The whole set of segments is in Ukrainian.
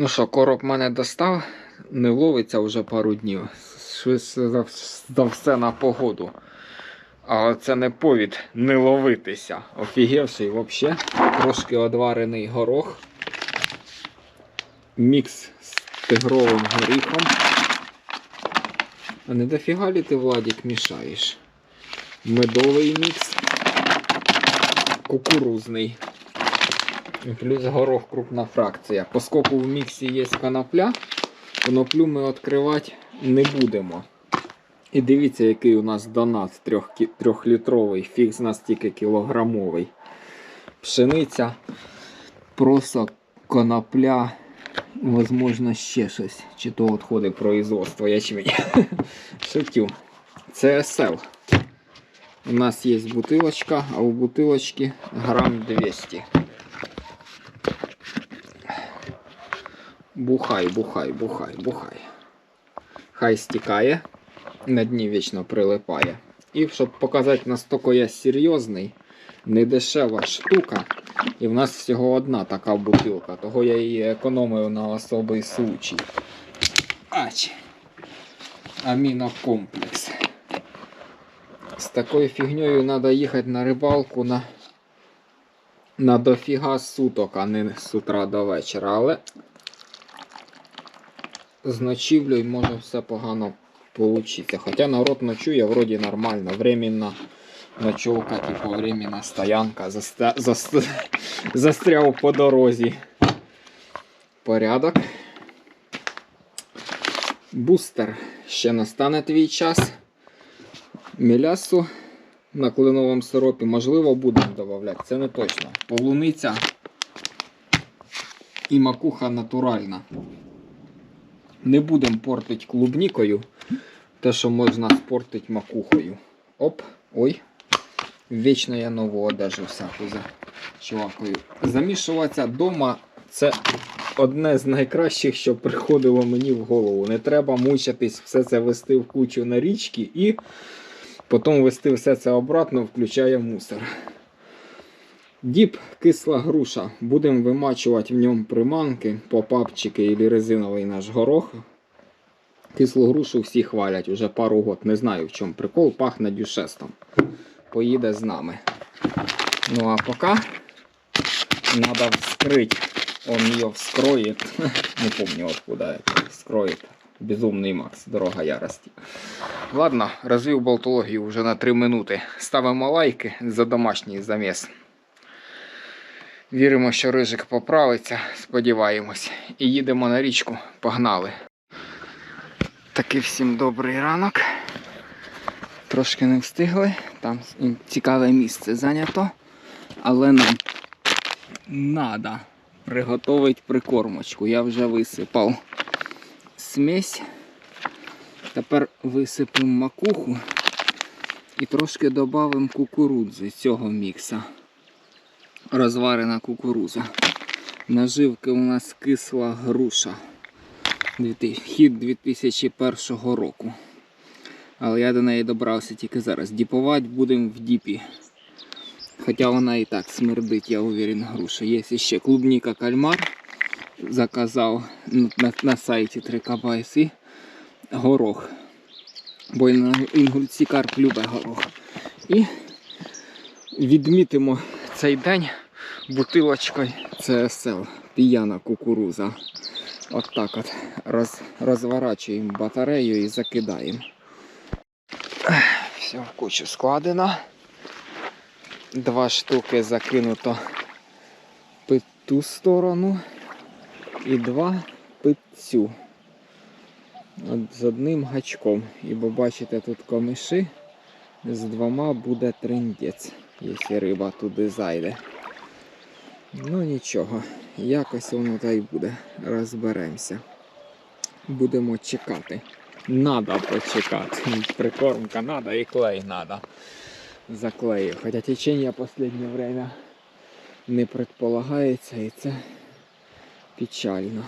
Ну що, короб мене достав, не ловиться вже пару днів. За, за все на погоду. Але це не повід не ловитися. Офігевший взагалі. Трошки одварений горох. Мікс з тигровим горіхом. А не дофіга лі ти, Владік, мішаєш? Медовий мікс. Кукурузний. Плюс горох крупна фракція. Поскольку в міксі є конопля, коноплю ми відкривати не будемо. І дивіться, який у нас донат трьох, трьохлітровий, фіг з нас тільки кілограмовий. Пшениця, просто конопля, можливо, ще щось. Чи то відходи производства ячмені. Шутю. Це СЛ. У нас є бутилочка, а у бутилочки грам 200. Бухай, бухай, бухай, бухай. Хай стікає, на дні вічно прилипає. І щоб показати, наскільки я серйозний, недешева штука. І в нас всього одна така бутилка, того я її економив на особий случай. Ач. Амінокомплекс. З такою фігньою треба їхати на рибалку на, на дофіга суток, а не з утра до вечора. Але з ночівлею може все погано получиться. Хоча народ ночує вроді нормально. Временна ночовка, типу временна стоянка. Заста... Заст... Застряв по дорозі. Порядок. Бустер. Ще настане твій час. Мілясу на кленовому сиропі, можливо, будемо додавати. Це не точно. Полуниця і макуха натуральна. Не будемо портити клубнікою, те, що можна спортити макухою. Оп, ой. Вічно я нову одежу всяку за чувакою. Замішуватися вдома це одне з найкращих, що приходило мені в голову. Не треба мучитись, все це вести в кучу на річки і потім вести все це обратно, включає мусор. Діп кисла груша. Будемо вимачувати в ньому приманки, попапчики або резиновий наш горох. Кислу грушу всі хвалять уже пару год. Не знаю в чому прикол, пахне дюшестом. Поїде з нами. Ну а поки треба вскрити. Он ее вскроет. Не помню откуда это. Вскроет. Безумний Макс, дорога ярості. Ладно, розвів болтологію вже на 3 минути. Ставимо лайки за домашній заміс. Віримо, що рижик поправиться, сподіваємось. І їдемо на річку. Погнали. Таки всім добрий ранок. Трошки не встигли. Там цікаве місце зайнято. Але нам надо приготувати прикормочку. Я вже висипав смесь. Тепер висипемо макуху і трошки додамо кукурудзи цього мікса. Розварена кукуруза. Наживки у нас кисла груша. Хід 2001 року. Але я до неї добрався тільки зараз. Діпувати будемо в діпі. Хоча вона і так смердить, я уверен, груша. Є ще клубніка кальмар. Заказав на, на сайті 3 кбс і горох. Бо інгульці карп любить горох. І відмітимо цей день бутилочкою CSL. П'яна кукуруза. От так от роз, розворачуємо батарею і закидаємо. Все в кучу складено. Два штуки закинуто під ту сторону і два під цю. От з одним гачком. Ібо бачите, тут комиші, з двома буде триндець, якщо риба туди зайде. Ну нічого, якось воно та й буде. Розберемося. Будемо чекати. Надо почекати. Прикормка надо і клей надо. Заклею. Хоча течення в останнє время не предполагається і це печально.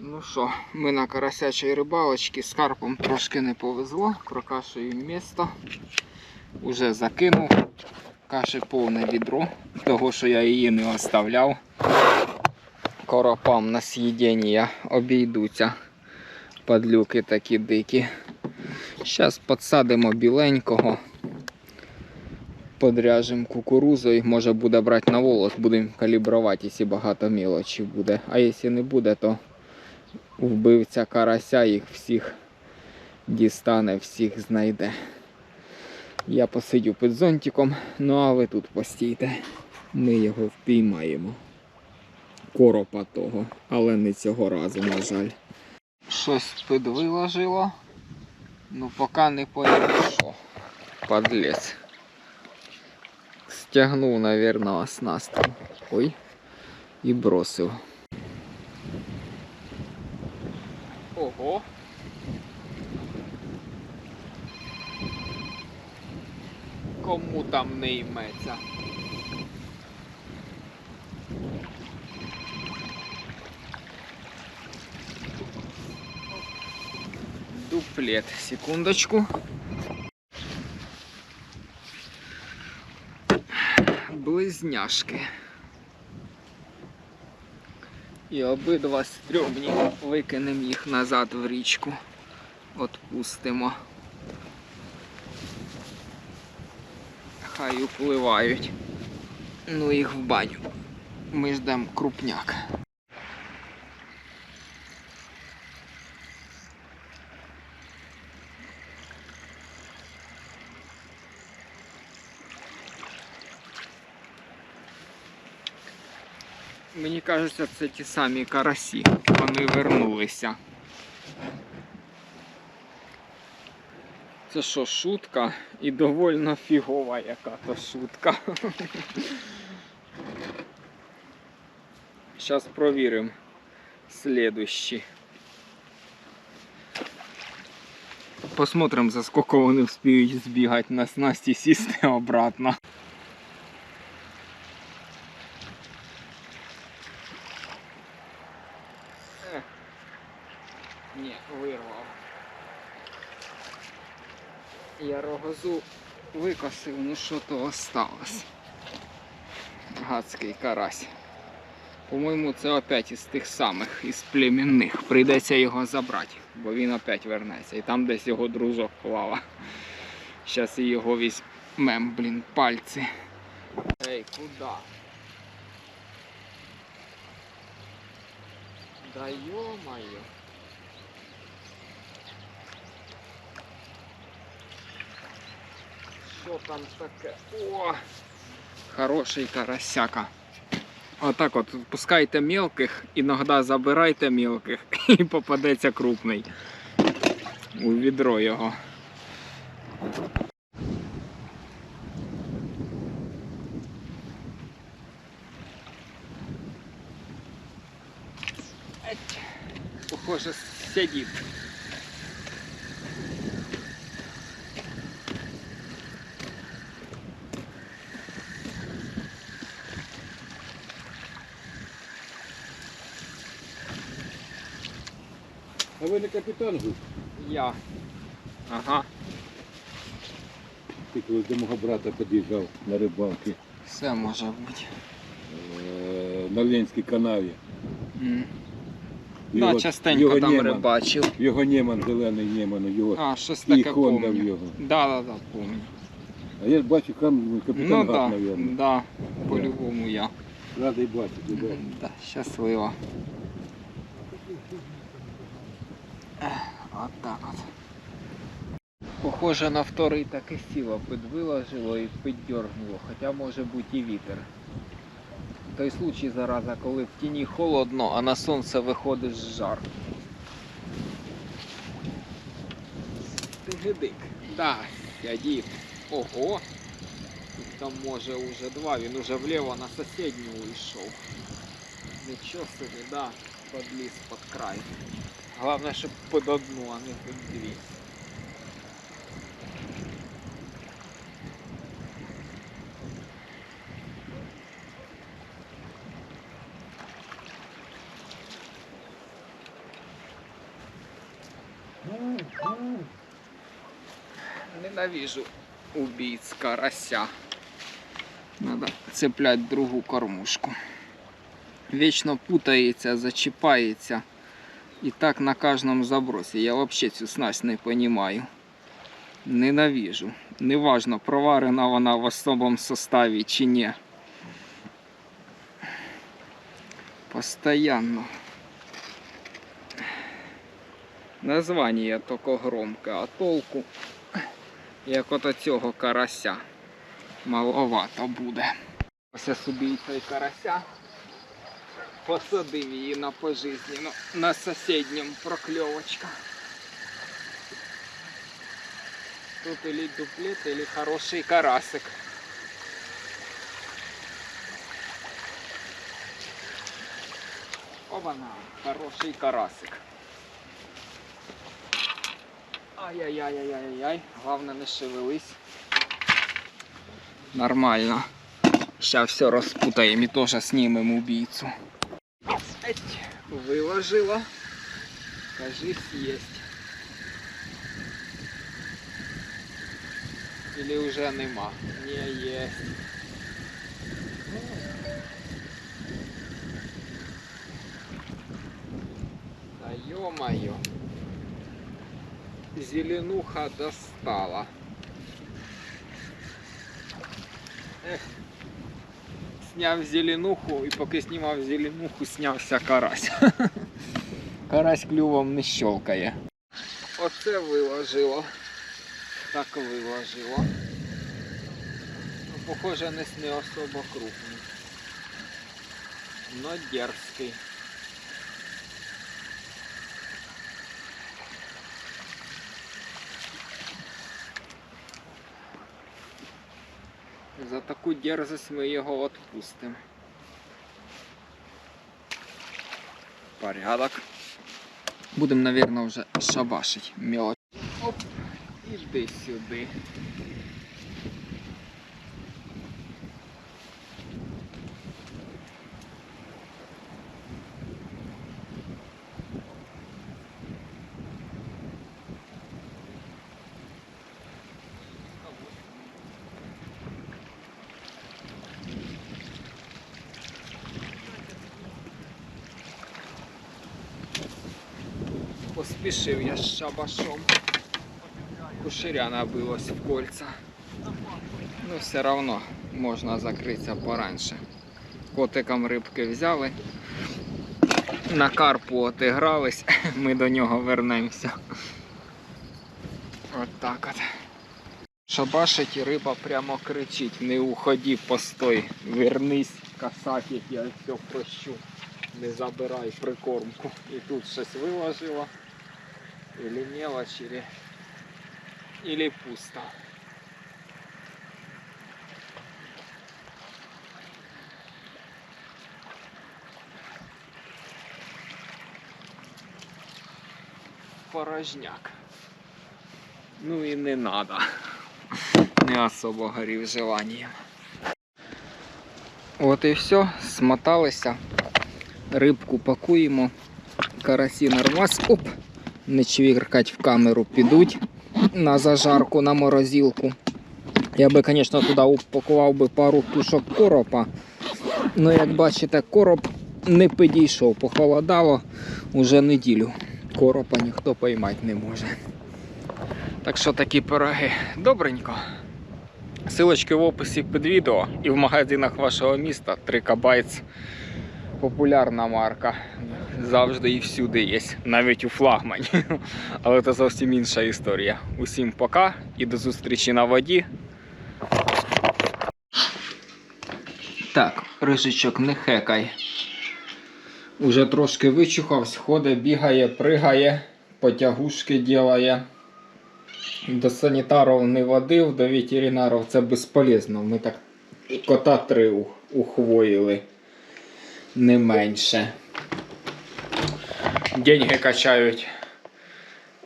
Ну що, ми на карасячій рибалочці з карпом трошки не повезло, прокашуємо місто. Уже закинув каші повне відро, того що я її не оставляв. коропам на з'їдення обійдуться падлюки такі дикі. Зараз підсадимо біленького, подряжемо кукурузою, може буде брати на волос, будемо калібрувати, якщо багато мілочі буде. А якщо не буде, то вбивця карася їх всіх дістане, всіх знайде. Я посидю під зонтиком, ну а ви тут постійте. Ми його впіймаємо. Коропа того, але не цього разу, на жаль. Щось підвиложило. Ну поки не що. Подлец. Стягнув, навірно, оснастку. Ой. І бросив. Ого. Кому там не йметься? Дуплет. Секундочку. Близняшки. І обидва стрьомні. Викинемо їх назад в річку. Отпустимо. Хай upливають. Ну їх в баню. Ми ждемо крупняк. Мені кажеться, це ті самі карасі. Вони вернулися. Це що, шутка? І довольно фігова яка то шутка. Зараз провіримо слідущі. Посмотрим, за скільки вони вспіють збігати на снасті сісти обратно. Е. Ні, вирвав. Я рогозу викосив, ну що то осталось. Гадський карась. По-моєму, це опять із тих самих, із племінних. Прийдеться його забрати, бо він опять вернеться. І там десь його дружок плава. Зараз і його візьмем, блін, пальці. Ей, куди? Да ё-моё. Що там таке? О! Хороший карасяка. Отак от пускайте мелких, іноді забирайте мелких і попадеться крупний. У відро його. Похоже, сидить. Капітан Гук? Я. Ага. Ти коли до мого брата під'їжджав на рибалки Все може бути. е, на Ленській канаві. М. Його- да, частенько його там Нєман, рибачив. Його Нєман, зелений Нєман, його. А, щось і таке в помню. його. Да, да, да, помню. А я ж бачу, там капітан Ну Гак, да, мабуть. да, по-любому я. Радий бачити, да. Да, щасливо. Ех, От так от. Похоже на вторий таке сіло підвиложило і піддергнуло, хоча може бути і вітер. Той случай зараза, коли в тіні холодно, а на сонце виходить жар. Гидик. Да, сядів. Ого. Там може уже два, він уже вліво на сусідню уйшов. Нічого собі, да, подліз під край. Головне, щоб під одну, а не під дві. Ненавижу убийц карася. Надо цеплять другу кормушку. Вічно путається, зачіпається. І так на кожному забросі. Я взагалі цю снасть не розумію. Ненавижу. Неважно, проварена вона в особому составі чи ні. Постоянно. Названня тільки громке, а толку, як от цього карася, маловато буде. Ось я собі і цей карася посадив її на пожизненно на сусідньому прокльовочка. Тут или дуплет, или хороший карасик. Оба-на, хороший карасик. Ай-яй-яй-яй-яй-яй. Главное не шевелись. Нормально. Сейчас все распутаем и тоже снимем убийцу. Выложила. Кажись, есть. Или уже нема? Не есть. Да ё-моё. Зеленуха достала. Ех. Сняв зеленуху і поки знімав зеленуху, снявся карась. Карась клювом не щелкає. Оце виложило. Так виложило. Ну, похоже, не не особо крупний. Но дерзкий. Таку дерзость ми його відпустимо. Порядок. Будемо, мабуть, вже шабашить мелочь. Оп, іди сюди. Поспішив я з шабашом. Кушеря набилось в кольца. Ну, все равно можна закритися пораньше. Котикам рибки взяли. На карпу отигрались, ми до нього вернемося. От так от. Шабашить і риба прямо кричить, не уходи, постой, вернись, касатик, я все прощу. Не забирай прикормку. І тут щось виложила. Или мелочь, или, или пусто. Порожняк. Ну і не надо. Не особо горів желанням. От і все, смоталися. Рибку пакуємо. Карасі нормас. Оп! Не чвіркать в камеру підуть на зажарку, на морозилку. Я би, звісно, туди упакував би пару тушок коропа. Ну, як бачите, короб не підійшов, похолодало уже неділю. Коропа ніхто поймати не може. Так що такі пироги. Добренько. Силочки в описі під відео і в магазинах вашого міста 3 кабайц. Популярна марка. Завжди і всюди є, навіть у флагмані. Але це зовсім інша історія. Усім пока і до зустрічі на воді. Так, рижичок, не хекай. Уже трошки вичухався, ходить, бігає, пригає, потягушки ділає. До санітарів не водив, до ветеринарів це безполезно. Ми так кота три ухвоїли. Не менше. Деньги качають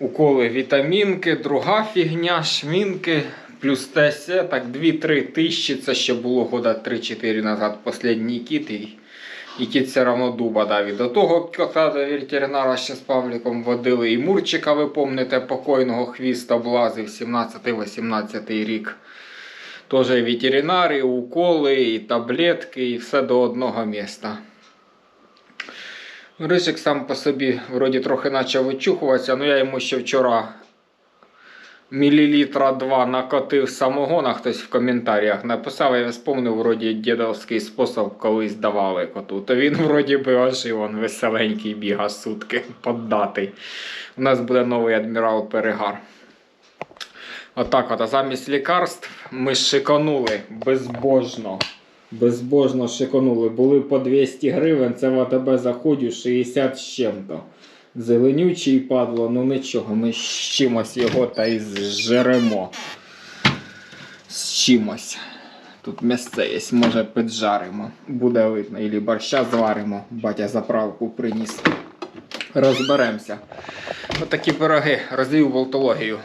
уколи вітамінки, друга фігня, шмінки, плюс те так 2-3 тисячі. Це ще було года 3-4 назад останній кіт. І, і кіт все одно дуба дав. І до того кота до ветеринара ще з Павліком водили. І Мурчика, ви помните, покойного хвіст облазив 17-18 рік. Тоже і ветеринари, і уколи, і таблетки, і все до одного міста. Рижик сам по собі вроді трохи почав вичухуватися, але я йому ще вчора мілілітра два накотив самогона, хтось в коментарях написав, я вспомнив вроді дідовський спосіб колись давали коту. То він вроді би ожив, он веселенький біга сутки, поддатий. У нас буде новий адмірал Перегар. Отак от, а замість лікарств ми шиканули безбожно. Безбожно шиканули. Були по 200 гривень, це в АТБ заходю 60 з чим-то. Зеленючий падло, ну нічого, ми з чимось його та й зжеремо. З чимось. Тут місце є, може піджаримо. Буде видно, і борща зваримо. Батя заправку приніс. Розберемося. Отакі пироги, розвів болтологію.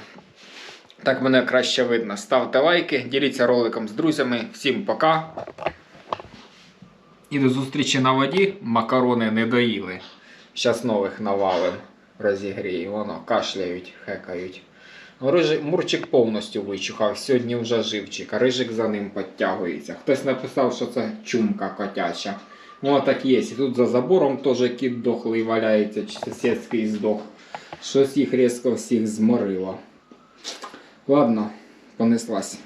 Так мене краще видно. Ставте лайки, діліться роликом з друзями. Всім пока. І до зустрічі на воді. Макарони не доїли. Щас нових навалим. Розігрію. Воно кашляють, хекають. Рижик, Мурчик повністю вичухав, сьогодні вже живчик, а рижик за ним підтягується. Хтось написав, що це чумка котяча. Ну, так є. І тут за забором теж кіт дохлий валяється, чи сусідський здох. Щось їх різко всіх зморило. Ладно, понеслась.